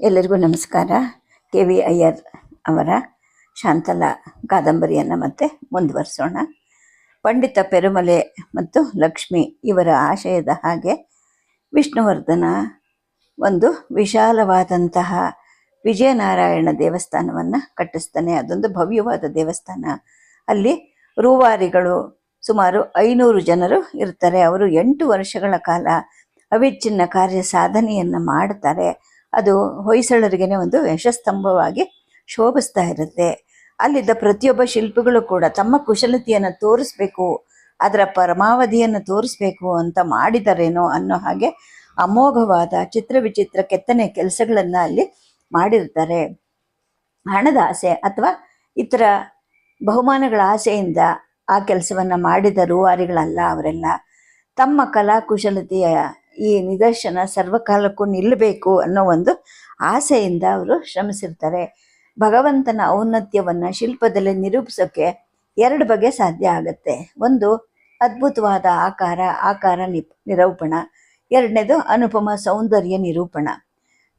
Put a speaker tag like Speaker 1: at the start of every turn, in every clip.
Speaker 1: ಎಲ್ಲರಿಗೂ ನಮಸ್ಕಾರ. K V Iyer ಅವರ ಶಾಂತಲಾ ಕಾದಂಬರಿಯನ್ನು ಮತ್ತೆ ಮುಂದುವರಿಸೋಣ. ಪಂಡಿತ ಪೆರುಮಲೆ ಮತ್ತು ಲಕ್ಷ್ಮಿ ಇವರ ಆಶಯದ ಹಾಗೆ ವಿಷ್ಣುವರ್ಧನ ಒಂದು ವಿಶಾಲವಾದಂತಹ ವಿಜಯನಾರಾಯಣ ದೇವಸ್ಥಾನವನ್ನು ಕಟ್ಟಿಸ್ತಾನೆ. ಅದೊಂದು ಭವ್ಯವಾದ ದೇವಸ್ಥಾನ. ಅಲ್ಲಿ ರೂವಾರಿಗಳು ಸುಮಾರು ಐನೂರು ಜನರು ಇರ್ತಾರೆ. ಅವರು ಎಂಟು ವರ್ಷಗಳ ಕಾಲ ಅವಿಚ್ಛಿನ್ನ ಕಾರ್ಯ ಸಾಧನೆಯನ್ನು ಮಾಡ್ತಾರೆ. ಅದು ಹೊಯ್ಸಳರಿಗೇನೆ ಒಂದು ಯಶಸ್ತಂಭವಾಗಿ ಶೋಭಿಸ್ತಾ ಇರುತ್ತೆ. ಅಲ್ಲಿದ್ದ ಪ್ರತಿಯೊಬ್ಬ ಶಿಲ್ಪಿಗಳು ಕೂಡ ತಮ್ಮ ಕುಶಲತೆಯನ್ನು ತೋರಿಸ್ಬೇಕು, ಅದರ ಪರಮಾವಧಿಯನ್ನು ತೋರಿಸ್ಬೇಕು ಅಂತ ಮಾಡಿದರೇನೋ ಅನ್ನೋ ಹಾಗೆ ಅಮೋಘವಾದ ಚಿತ್ರ ವಿಚಿತ್ರ ಕೆತ್ತನೆ ಕೆಲಸಗಳನ್ನು ಅಲ್ಲಿ ಮಾಡಿರ್ತಾರೆ. ಹಣದ ಆಸೆ ಅಥವಾ ಇತರ ಬಹುಮಾನಗಳ ಆಸೆಯಿಂದ ಆ ಕೆಲಸವನ್ನು ಮಾಡಿದ ರೂವಾರಿಗಳಲ್ಲ ಅವರೆಲ್ಲ. ತಮ್ಮ ಕಲಾಕುಶಲತೆಯ ಈ ನಿದರ್ಶನ ಸರ್ವಕಾಲಕ್ಕೂ ನಿಲ್ಲಬೇಕು ಅನ್ನೋ ಒಂದು ಆಸೆಯಿಂದ ಅವರು ಶ್ರಮಿಸಿರ್ತಾರೆ. ಭಗವಂತನ ಔನ್ನತ್ಯವನ್ನು ಶಿಲ್ಪದಲ್ಲಿ ನಿರೂಪಿಸೋಕ್ಕೆ ಎರಡು ಬಗೆ ಸಾಧ್ಯ ಆಗುತ್ತೆ. ಒಂದು, ಅದ್ಭುತವಾದ ಆಕಾರ ಆಕಾರ ನಿಪ್, ನಿರೂಪಣ. ಎರಡನೇದು, ಅನುಪಮ ಸೌಂದರ್ಯ ನಿರೂಪಣ.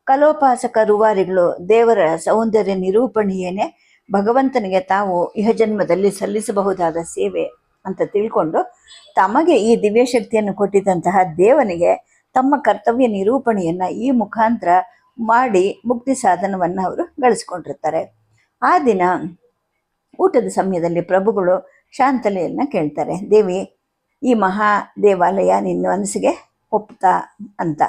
Speaker 1: ಕಲೋಪಾಸಕ ರೂವಾರಿಗಳು ದೇವರ ಸೌಂದರ್ಯ ನಿರೂಪಣೆಯೇನೆ ಭಗವಂತನಿಗೆ ತಾವು ಇಹಜನ್ಮದಲ್ಲಿ ಸಲ್ಲಿಸಬಹುದಾದ ಸೇವೆ. ಅಂತ ತಿಳ್ಕೊಂಡು ತಮಗೆ ಈ ದಿವ್ಯ ಶಕ್ತಿಯನ್ನು ಕೊಟ್ಟಿದ್ದಂತಹ ದೇವನಿಗೆ ತಮ್ಮ ಕರ್ತವ್ಯ ನಿರೂಪಣೆಯನ್ನ ಈ ಮುಖಾಂತರ ಮಾಡಿ ಮುಕ್ತಿ ಸಾಧನವನ್ನು ಅವರು ಗಳಿಸ್ಕೊಂಡಿರ್ತಾರೆ. ಆ ದಿನ ಊಟದ ಸಮಯದಲ್ಲಿ ಪ್ರಭುಗಳು ಶಾಂತಲೆಯನ್ನು ಕೇಳ್ತಾರೆ. ದೇವಿ, ಈ ಮಹಾ ದೇವಾಲಯ ನಿನ್ನ ಮನಸ್ಸಿಗೆ ಒಪ್ತಾ ಅಂತ.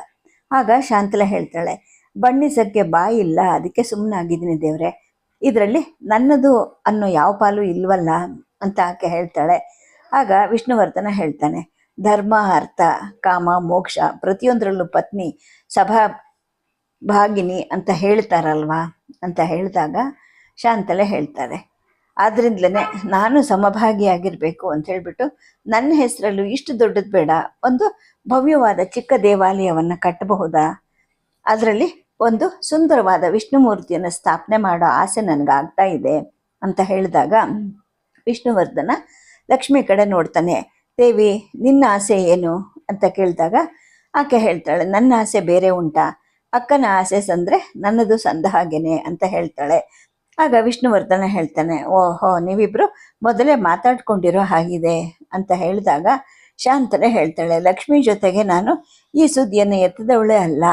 Speaker 1: ಆಗ ಶಾಂತಲೆ ಹೇಳ್ತಾಳೆ, ಬಣ್ಣಿಸಕ್ಕೆ ಬಾಯಿ ಇಲ್ಲ, ಅದಕ್ಕೆ ಸುಮ್ಮನಾಗಿದ್ದೀನಿ ದೇವ್ರೆ. ಇದರಲ್ಲಿ ನನ್ನದು ಅನ್ನೋ ಯಾವ ಪಾಲು ಇಲ್ವಲ್ಲ ಅಂತ ಆಕೆ ಹೇಳ್ತಾಳೆ. ಆಗ ವಿಷ್ಣುವರ್ಧನ ಹೇಳ್ತಾನೆ, ಧರ್ಮ, ಅರ್ಥ, ಕಾಮ, ಮೋಕ್ಷ, ಪ್ರತಿಯೊಂದರಲ್ಲೂ ಪತ್ನಿ, ಸಭಾ ಭಾಗಿನಿ ಅಂತ ಹೇಳ್ತಾರಲ್ವಾ ಅಂತ ಹೇಳಿದಾಗ ಶಾಂತಲೆ ಹೇಳ್ತಾರೆ. ಆದ್ರಿಂದಲೇ ನಾನು ಸಮಭಾಗಿಯಾಗಿರಬೇಕು ಅಂತ ಹೇಳಿಬಿಟ್ಟು ನನ್ನ ಹೆಸರಲ್ಲೂ ಇಷ್ಟು ದೊಡ್ಡದು ಬೇಡ, ಒಂದು ಭವ್ಯವಾದ ಚಿಕ್ಕ ದೇವಾಲಯವನ್ನು ಕಟ್ಟಬಹುದಾ? ಅದರಲ್ಲಿ ಒಂದು ಸುಂದರವಾದ ವಿಷ್ಣು ಮೂರ್ತಿಯನ್ನು ಸ್ಥಾಪನೆ ಮಾಡೋ ಆಸೆ ನನಗಾಗ್ತಾ ಇದೆ ಅಂತ ಹೇಳಿದಾಗ ವಿಷ್ಣುವರ್ಧನ ಲಕ್ಷ್ಮಿ ಕಡೆ ನೋಡ್ತಾನೆ, ದೇವಿ, ನಿನ್ನ ಆಸೆ ಏನು? ಅಂತ ಕೇಳಿದಾಗ, ಆಕೆ ಹೇಳ್ತಾಳೆ, ನನ್ನ ಆಸೆ ಬೇರೆ ಉಂಟಾ, ಅಕ್ಕನ ಆಸೆ ಸಂದ್ರೆ ನನ್ನದು ಸಂದ ಹಾಗೇನೆ, ಅಂತ ಹೇಳ್ತಾಳೆ. ಆಗ ವಿಷ್ಣುವರ್ಧನ ಹೇಳ್ತಾನೆ, ಓಹೋ, ನೀವಿಬ್ರು ಮೊದಲೇ ಮಾತಾಡ್ಕೊಂಡಿರೋ ಹಾಗಿದೆ, ಅಂತ ಹೇಳಿದಾಗ ಶಾಂತನೆ ಹೇಳ್ತಾಳೆ, ಲಕ್ಷ್ಮಿ ಜೊತೆಗೆ ನಾನು ಈ ಸುದ್ದಿಯನ್ನು ಎತ್ತದವಳೇ ಅಲ್ಲ,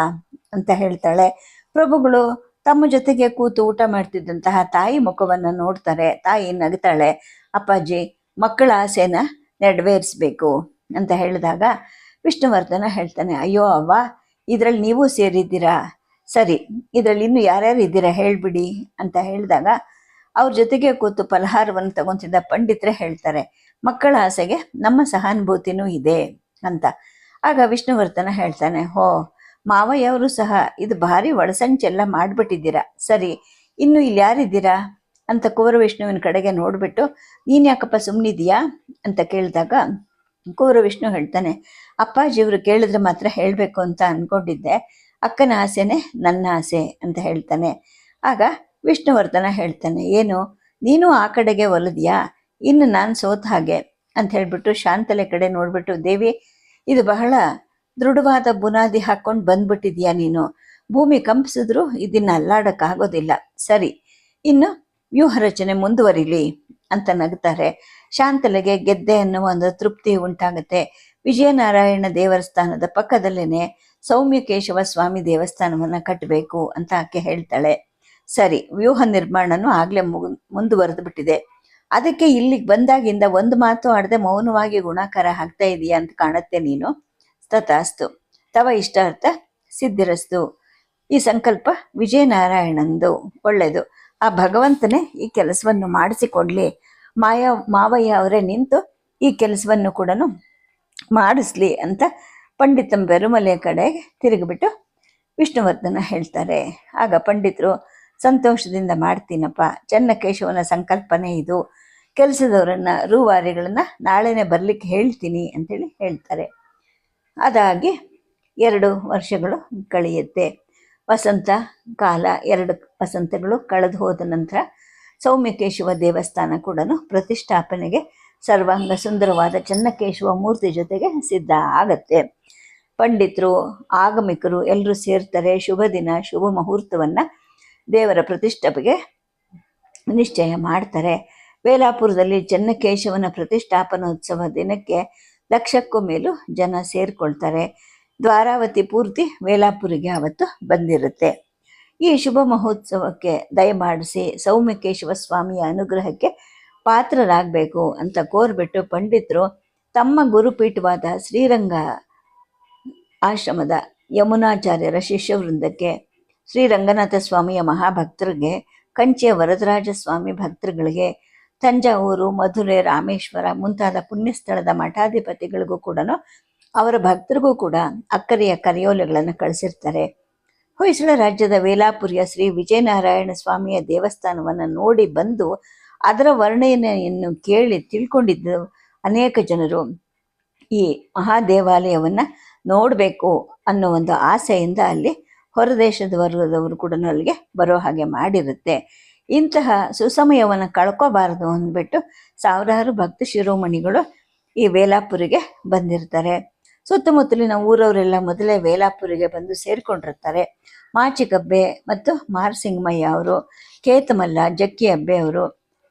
Speaker 1: ಅಂತ ಹೇಳ್ತಾಳೆ. ಪ್ರಭುಗಳು ತಮ್ಮ ಜೊತೆಗೆ ಕೂತು ಊಟ ಮಾಡ್ತಿದ್ದಂತಹ ತಾಯಿ ಮುಖವನ್ನು ನೋಡ್ತಾರೆ, ತಾಯಿ ನಗ್ತಾಳೆ, ಅಪ್ಪಾಜಿ ಮಕ್ಕಳ ಆಸೆನ ನೆರವೇರಿಸ್ಬೇಕು ಅಂತ ಹೇಳಿದಾಗ ವಿಷ್ಣುವರ್ಧನ ಹೇಳ್ತಾನೆ, ಅಯ್ಯೋ ಅವ್ವ, ಇದರಲ್ಲಿ ನೀವು ಸೇರಿದ್ದೀರಾ? ಸರಿ, ಇದರಲ್ಲಿ ಇನ್ನು ಯಾರ್ಯಾರು ಇದ್ದೀರಾ ಹೇಳ್ಬಿಡಿ ಅಂತ ಹೇಳಿದಾಗ ಅವ್ರ ಜೊತೆಗೆ ಕೂತು ಫಲಹಾರವನ್ನು ತಗೊತಿದ್ದ ಪಂಡಿತರೇ ಹೇಳ್ತಾರೆ, ಮಕ್ಕಳ ಆಸೆಗೆ ನಮ್ಮ ಸಹಾನುಭೂತಿನೂ ಇದೆ ಅಂತ. ಆಗ ವಿಷ್ಣುವರ್ಧನ ಹೇಳ್ತಾನೆ, ಹೋ ಮಾವಯ್ಯವರು ಸಹ ಇದು ಭಾರಿ ಒಳಸಂಚೆಲ್ಲ ಮಾಡಿಬಿಟ್ಟಿದ್ದೀರಾ. ಸರಿ, ಇನ್ನು ಇಲ್ಲಿ ಯಾರಿದ್ದೀರಾ ಅಂತ ಕುವರ ವಿಷ್ಣುವಿನ ಕಡೆಗೆ ನೋಡಿಬಿಟ್ಟು, ನೀನು ಯಾಕಪ್ಪ ಸುಮ್ಮನಿದೀಯಾ ಅಂತ ಕೇಳಿದಾಗ, ಕುವರ ವಿಷ್ಣು ಹೇಳ್ತಾನೆ ಅಪ್ಪಾಜಿಯವರು ಕೇಳಿದ್ರೆ ಮಾತ್ರ ಹೇಳಬೇಕು ಅಂತ ಅಂದ್ಕೊಂಡಿದ್ದೆ ಅಕ್ಕನ ಆಸೆನೇ ನನ್ನ ಆಸೆ, ಅಂತ ಹೇಳ್ತಾನೆ. ಆಗ ವಿಷ್ಣುವರ್ಧನ ಹೇಳ್ತಾನೆ, ಏನು, ನೀನು ಆ ಕಡೆಗೆ ಒಲಿದ್ಯಾ? ಇನ್ನು ನಾನು ಸೋತ ಹಾಗೆ, ಅಂತ ಹೇಳ್ಬಿಟ್ಟು ಶಾಂತಲೆ ಕಡೆ ನೋಡ್ಬಿಟ್ಟು, ದೇವಿ, ಇದು ಬಹಳ ದೃಢವಾದ ಬುನಾದಿ ಹಾಕೊಂಡು ಬಂದ್ಬಿಟ್ಟಿದ್ಯಾ ನೀನು? ಭೂಮಿ ಕಂಪಿಸಿದ್ರು ಇದನ್ನ ಅಲ್ಲಾಡಕ್ಕಾಗೋದಿಲ್ಲ. ಸರಿ, ಇನ್ನು ವ್ಯೂಹ ರಚನೆ ಮುಂದುವರಿಲಿ ಅಂತ ನಗ್ತಾರೆ. ಶಾಂತಲೆಗೆ ಗೆದ್ದೆ ಅನ್ನುವ ಒಂದು ತೃಪ್ತಿ ಉಂಟಾಗುತ್ತೆ. ವಿಜಯನಾರಾಯಣ ದೇವಸ್ಥಾನದ ಪಕ್ಕದಲ್ಲೇನೆ ಸೌಮ್ಯಕೇಶವ ಸ್ವಾಮಿ ದೇವಸ್ಥಾನವನ್ನ ಕಟ್ಟಬೇಕು ಅಂತ ಆಕೆ ಹೇಳ್ತಾಳೆ. ಸರಿ, ವ್ಯೂಹ ನಿರ್ಮಾಣನೂ ಆಗ್ಲೇ ಮುಂದುವರೆದು ಬಿಟ್ಟಿದೆ. ಅದಕ್ಕೆ ಇಲ್ಲಿಗೆ ಬಂದಾಗಿಂದ ಒಂದು ಮಾತು ಆಡದೆ ಮೌನವಾಗಿ ಗುಣಾಕಾರ ಆಗ್ತಾ ಇದೀಯಾ ಅಂತ ಕಾಣುತ್ತೆ ನೀನು? ತಥಾಸ್ತು. ತವ ಇಷ್ಟಾರ್ಥ, ಸಿದ್ಧಿರಸ್ತು. ಈ ಸಂಕಲ್ಪ ವಿಜಯನಾರಾಯಣಂದು ಒಳ್ಳೆಯದು ಆ ಭಗವಂತನೇ ಈ ಕೆಲಸವನ್ನು ಮಾಡಿಸಿಕೊಡ್ಲಿ. ಮಾಯ, ಮಾವಯ್ಯ ಅವರೇ ನಿಂತು ಈ ಕೆಲಸವನ್ನು ಕೂಡ ಮಾಡಿಸ್ಲಿ ಅಂತ ಪಂಡಿತಂ ಬೆರುಮಲೆ ಕಡೆ ತಿರುಗಿಬಿಟ್ಟು ವಿಷ್ಣುವರ್ಧನ ಹೇಳ್ತಾರೆ. ಆಗ ಪಂಡಿತರು, ಸಂತೋಷದಿಂದ ಮಾಡ್ತೀನಪ್ಪ, ಚನ್ನಕೇಶವನ ಸಂಕಲ್ಪನೆ ಇದು. ಕೆಲಸದವರನ್ನ, ರೂವಾರಿಗಳನ್ನ ನಾಳೆನೆ ಬರ್ಲಿಕ್ಕೆ ಹೇಳ್ತೀನಿ ಅಂತೇಳಿ ಹೇಳ್ತಾರೆ. ಅದಾಗಿ ಎರಡು ವರ್ಷಗಳು ಕಳೆಯುತ್ತೆ. ವಸಂತ ಕಾಲ ಎರಡು ವಸಂತಗಳು ಕಳೆದು ಹೋದ ನಂತರ ಸೌಮ್ಯಕೇಶವ ದೇವಸ್ಥಾನ ಕೂಡ ಪ್ರತಿಷ್ಠಾಪನೆಗೆ ಸರ್ವಾಂಗ ಸುಂದರವಾದ ಚನ್ನಕೇಶವ ಮೂರ್ತಿ ಜೊತೆಗೆ ಸಿದ್ಧ ಆಗತ್ತೆ. ಪಂಡಿತರು, ಆಗಮಿಕರು ಎಲ್ಲರೂ ಸೇರ್ತಾರೆ. ಶುಭ ದಿನ, ಶುಭ ಮುಹೂರ್ತವನ್ನು ದೇವರ ಪ್ರತಿಷ್ಠಾಪಿಗೆ ನಿಶ್ಚಯ ಮಾಡ್ತಾರೆ. ವೇಲಾಪುರದಲ್ಲಿ ಚನ್ನಕೇಶವನ ಪ್ರತಿಷ್ಠಾಪನೋತ್ಸವ ದಿನಕ್ಕೆ ಲಕ್ಷಕ್ಕೂ ಮೇಲೂ ಜನ ಸೇರಿಕೊಳ್ತಾರೆ. ದ್ವಾರಾವತಿ ಪೂರ್ತಿ ವೇಲಾಪುರಿಗೆ ಅವತ್ತು ಬಂದಿರುತ್ತೆ. ಈ ಶುಭ ಮಹೋತ್ಸವಕ್ಕೆ ದಯಮಾಡಿಸಿ ಸೌಮ್ಯಕೇಶವ ಸ್ವಾಮಿಯ ಅನುಗ್ರಹಕ್ಕೆ ಪಾತ್ರರಾಗಬೇಕು ಅಂತ ಕೋರ್ಬಿಟ್ಟು ಪಂಡಿತರು ತಮ್ಮ ಗುರುಪೀಠವಾದ ಶ್ರೀರಂಗ ಆಶ್ರಮದ ಯಮುನಾಚಾರ್ಯರ ಶಿಷ್ಯವೃಂದಕ್ಕೆ ಶ್ರೀರಂಗನಾಥ ಸ್ವಾಮಿಯ ಮಹಾಭಕ್ತರಿಗೆ, ಕಂಚಿಯ ವರದರಾಜ ಸ್ವಾಮಿ ಭಕ್ತರುಗಳಿಗೆ, ತಂಜಾವೂರು, ಮಧುರೆ, ರಾಮೇಶ್ವರ ಮುಂತಾದ ಪುಣ್ಯಸ್ಥಳದ ಮಠಾಧಿಪತಿಗಳಿಗೂ ಕೂಡ ಅವರ ಭಕ್ತರಿಗೂ ಕೂಡ ಅಕ್ಕರೆಯ ಕರೆಯೋಲೆಗಳನ್ನು ಕಳಿಸಿರ್ತಾರೆ. ಹೊಯ್ಸಳ ರಾಜ್ಯದ ವೇಲಾಪುರಿಯ ಶ್ರೀ ವಿಜಯನಾರಾಯಣ ಸ್ವಾಮಿಯ ದೇವಸ್ಥಾನವನ್ನು ನೋಡಿ ಬಂದು ಅದರ ವರ್ಣನೆಯನ್ನು ಕೇಳಿ ತಿಳ್ಕೊಂಡಿದ್ದು ಅನೇಕ ಜನರು. ಈ ಮಹಾದೇವಾಲಯವನ್ನು ನೋಡಬೇಕು ಅನ್ನೋ ಒಂದು ಆಸೆಯಿಂದ ಅಲ್ಲಿ ಹೊರದೇಶದ ವರ್ಗದವರು ಕೂಡ ಅಲ್ಲಿಗೆ ಬರೋ ಹಾಗೆ ಮಾಡಿರುತ್ತೆ. ಇಂತಹ ಸುಸಮಯವನ್ನು ಕಳ್ಕೋಬಾರದು ಅಂದ್ಬಿಟ್ಟು ಸಾವಿರಾರು ಭಕ್ತ ಶಿರೋಮಣಿಗಳು ಈ ವೇಲಾಪುರಿಗೆ ಬಂದಿರ್ತಾರೆ. ಸುತ್ತಮುತ್ತಲಿನ ಊರವರೆಲ್ಲ ಮೊದಲೇ ವೇಲಾಪುರಿಗೆ ಬಂದು ಸೇರಿಕೊಂಡಿರ್ತಾರೆ. ಮಾಚಿಕಬ್ಬೆ ಮತ್ತು ಮಾರಸಿಂಗಮಯ್ಯ ಅವರು, ಕೇತಮಲ್ಲ ಜಕ್ಕಿ ಅಬ್ಬೆ ಅವರು,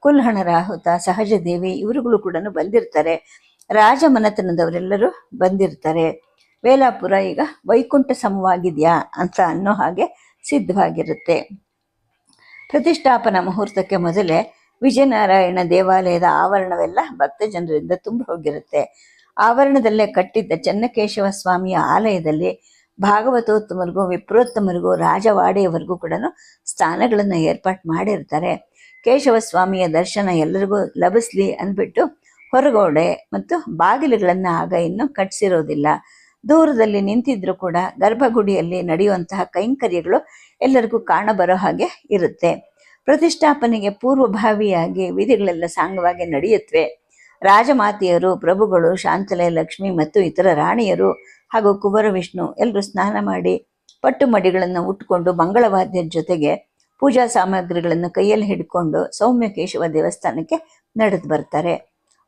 Speaker 1: ಕುಲ್ಹಣ, ರಾಹುತ, ಸಹಜದೇವಿ ಇವರುಗಳು ಕೂಡ ಬಂದಿರ್ತಾರೆ. ರಾಜಮನೆತನದವರೆಲ್ಲರೂ ಬಂದಿರ್ತಾರೆ. ವೇಲಾಪುರ ಈಗ ವೈಕುಂಠ ಸಮವಾಗಿದೆಯಾ ಅಂತ ಅನ್ನೋ ಹಾಗೆ ಸಿದ್ಧವಾಗಿರುತ್ತೆ. ಪ್ರತಿಷ್ಠಾಪನಾ ಮುಹೂರ್ತಕ್ಕೆ ಮೊದಲೇ ವಿಜಯನಾರಾಯಣ ದೇವಾಲಯದ ಆವರಣವೆಲ್ಲ ಭಕ್ತ ಜನರಿಂದ ತುಂಬಿ ಹೋಗಿರುತ್ತೆ ಆವರಣದಲ್ಲೇ ಕಟ್ಟಿದ್ದ ಚನ್ನಕೇಶವ ಸ್ವಾಮಿಯ ಆಲಯದಲ್ಲಿ ಭಾಗವತೋತ್ತಮರಿಗೂ ವಿಪ್ರೋತ್ತಮರಿಗೂ ರಾಜವಾಡೆಯವರೆಗೂ ಕೂಡ ಸ್ಥಾನಗಳನ್ನು ಏರ್ಪಾಟ್ ಮಾಡಿರ್ತಾರೆ. ಕೇಶವ ಸ್ವಾಮಿಯ ದರ್ಶನ ಎಲ್ಲರಿಗೂ ಲಭಿಸ್ಲಿ ಅಂದ್ಬಿಟ್ಟು ಹೊರಗೋಡೆ ಮತ್ತು ಬಾಗಿಲುಗಳನ್ನು ಆಗ ಇನ್ನೂ ಕಟ್ಟಿಸಿರೋದಿಲ್ಲ ದೂರದಲ್ಲಿ ನಿಂತಿದ್ರು ಕೂಡ ಗರ್ಭಗುಡಿಯಲ್ಲಿ ನಡೆಯುವಂತಹ ಕೈಂಕರ್ಯಗಳು ಎಲ್ಲರಿಗೂ ಕಾಣಬರೋ ಹಾಗೆ ಇರುತ್ತೆ. ಪ್ರತಿಷ್ಠಾಪನೆಗೆ ಪೂರ್ವಭಾವಿಯಾಗಿ ವಿಧಿಗಳೆಲ್ಲ ಸಾಂಗವಾಗಿ ನಡೆಯುತ್ತವೆ ರಾಜಮಾತೆಯರು, ಪ್ರಭುಗಳು ಶಾಂತಲೆ ಲಕ್ಷ್ಮಿ ಮತ್ತು ಇತರ ರಾಣಿಯರು ಹಾಗೂ ಕುಬರ ವಿಷ್ಣು ಎಲ್ಲರೂ ಸ್ನಾನ ಮಾಡಿ ಪಟ್ಟು ಮಡಿಗಳನ್ನು ಉಟ್ಕೊಂಡು ಮಂಗಳವಾದ್ಯದ ಜೊತೆಗೆ ಪೂಜಾ ಸಾಮಗ್ರಿಗಳನ್ನು ಕೈಯಲ್ಲಿ ಹಿಡ್ಕೊಂಡು ಸೌಮ್ಯಕೇಶವ ದೇವಸ್ಥಾನಕ್ಕೆ ನಡೆದು ಬರ್ತಾರೆ.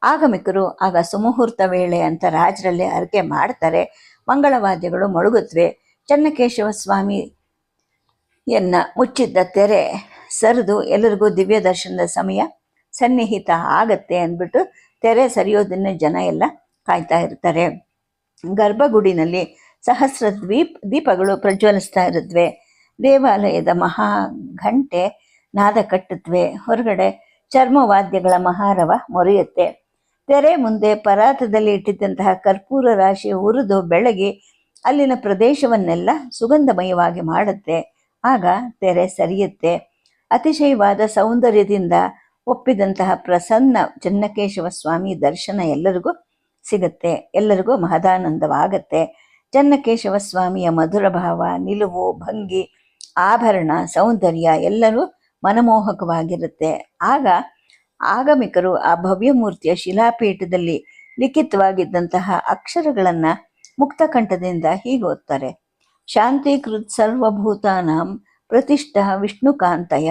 Speaker 1: ಆಗಮಿಕರು ಆಗ ಸುಮುಹೂರ್ತ ವೇಳೆ ಅಂತ ರಾಜರಲ್ಲಿ ಅರಿಕೆ ಮಾಡ್ತಾರೆ. ಮಂಗಳವಾದ್ಯಗಳು ಮೊಳಗುತ್ತವೆ ಚನ್ನಕೇಶವ ಸ್ವಾಮಿಯನ್ನ ಮುಚ್ಚಿದ್ದ ತೆರೆ ಸರಿದು ಎಲ್ಲರಿಗೂ ದಿವ್ಯ ದರ್ಶನದ ಸಮಯ ಸನ್ನಿಹಿತ ಆಗತ್ತೆ ಅಂದ್ಬಿಟ್ಟು ತೆರೆ ಸರಿಯೋದನ್ನೇ ಜನ ಎಲ್ಲ ಕಾಯ್ತಾ ಇರ್ತಾರೆ. ಗರ್ಭಗುಡಿನಲ್ಲಿ ಸಹಸ್ರ ದ್ವೀಪ್ ದೀಪಗಳು ಪ್ರಜ್ವಲಿಸ್ತಾ ಇರುತ್ತವೆ ದೇವಾಲಯದ ಮಹಾ ಘಂಟೆ ನಾದ ಕಟ್ಟುತ್ತವೆ ಹೊರಗಡೆ ಚರ್ಮವಾದ್ಯಗಳ ಮಹಾರವ ಮೊರೆಯುತ್ತೆ. ತೆರೆ ಮುಂದೆ ಪರಾತದಲ್ಲಿ ಇಟ್ಟಿದ್ದಂತಹ ಕರ್ಪೂರ ರಾಶಿ ಉರಿದು ಬೆಳಗಿ ಅಲ್ಲಿನ ಪ್ರದೇಶವನ್ನೆಲ್ಲ ಸುಗಂಧಮಯವಾಗಿ ಮಾಡುತ್ತೆ. ಆಗ ತೆರೆ ಸರಿಯುತ್ತೆ. ಅತಿಶಯವಾದ ಸೌಂದರ್ಯದಿಂದ ಒಪ್ಪಿದಂತಹ ಪ್ರಸನ್ನ ಚನ್ನಕೇಶವ ಸ್ವಾಮಿ ದರ್ಶನ ಎಲ್ಲರಿಗೂ ಸಿಗುತ್ತೆ, ಎಲ್ಲರಿಗೂ ಮಹದಾನಂದವಾಗತ್ತೆ. ಚನ್ನಕೇಶವ ಸ್ವಾಮಿಯ ಮಧುರ ಭಾವ, ನಿಲುವು, ಭಂಗಿ, ಆಭರಣ, ಸೌಂದರ್ಯ ಎಲ್ಲರೂ ಮನಮೋಹಕವಾಗಿರುತ್ತೆ. ಆಗ ಆಗಮಿಕರು ಆ ಭವ್ಯ ಮೂರ್ತಿಯ ಶಿಲಾಪೀಠದಲ್ಲಿ ಲಿಖಿತವಾಗಿದ್ದಂತಹ ಅಕ್ಷರಗಳನ್ನು ಮುಕ್ತಕಂಠದಿಂದ ಹೀಗೆ ಓದ್ತಾರೆ. ಶಾಂತೀಕೃತ್ ಸರ್ವಭೂತಾನಾಂ ಪ್ರತಿಷ್ಠ ವಿಷ್ಣುಕಾಂತಯ.